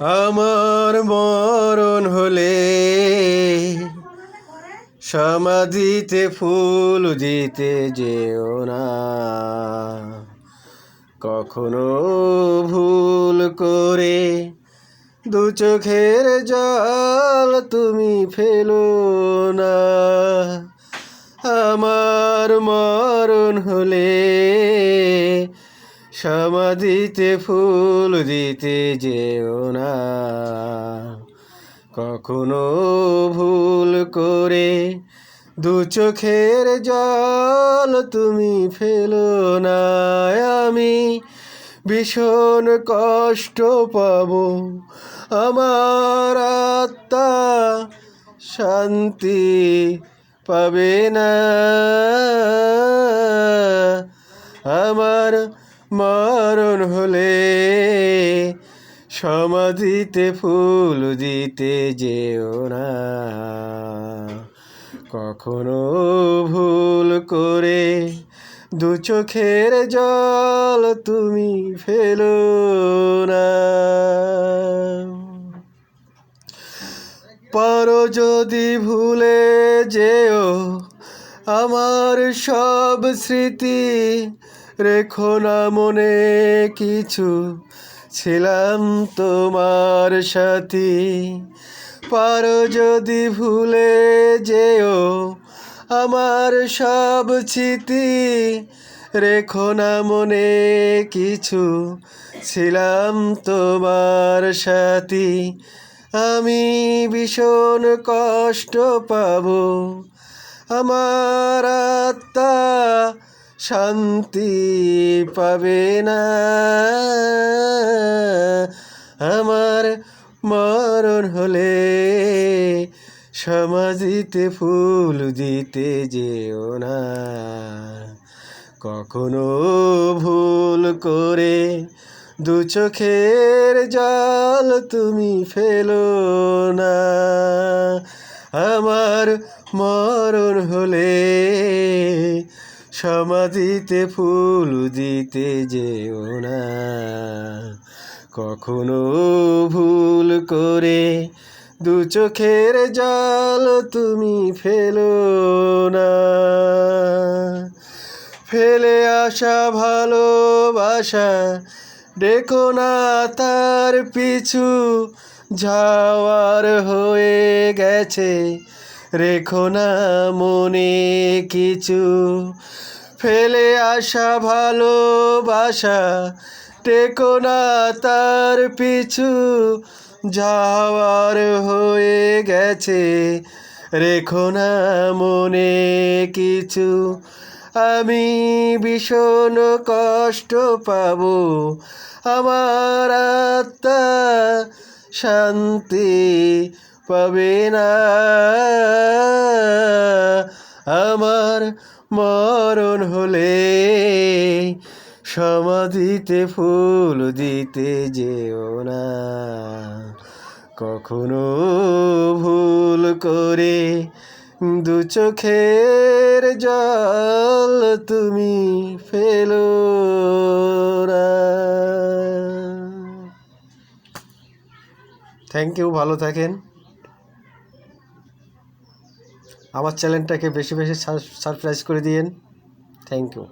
আমার মরণ হলে সমাধিতে ফুল দিতে যেও না। কখনো ভুল করে দু চোখের জল তুমি ফেলো না। আমার মরণ হলে সমাধিতে ফুল দিতে যেও না। কখনো ভুল করে দু চোখের জল তুমি ফেলো না। আমি ভীষণ কষ্ট পাবো আমার আত্মা শান্তি পাবে না। আমার মরণ হলে সমাধিতে ফুল দিতে যেও না। কখনো ভুল করে দু চোখের জল তুমি ফেলো না। পারো যদি ভুলে যেও আমার সব স্মৃতি রেখো না মনে কিছু। ছিলাম তোমার সাথী। পারো যদি ভুলে যেও আমার সব স্মৃতি। রেখো না মনে কিছু। ছিলাম তোমার সাথী। আমি ভীষণ কষ্ট পাবো। আমার আত্মা শান্তি পাবে না। আমার মরণ হলে সমাধিতে ফুল দিতে যেও না। কখনো ভুল করে দু চোখের জল তুমি ফেলো না। আমার মরণ হলে সমাধিতে ফুল দিতে যেও না। কখনো ভুল করে দু চোখের জল তুমি ফেলো না। ফেলে আসা ভালোবাসা দেখো না তার পিছু যাওয়ার হয়ে গেছে রেখো না মনে কিছু। ফেলে আসা ভালোবাসা, টেকো না তার পিছু। যাওয়ার হয়ে গেছে, রেখো না মনে কিছু। আমি ভীষণ কষ্ট পাবো, আমার আত্মা শান্তি পাবে না। আমার মরণ হলে সমাধিতে ফুল দিতে যেও না। কখনো ভুল করে দু চোখের জল তুমি ফেলো থ্যাংক ইউ ভালো থাকেন। আমার চ্যানেলটাকে বেশি বেশি সারপ্রাইজ করে দিয়েন। Thank you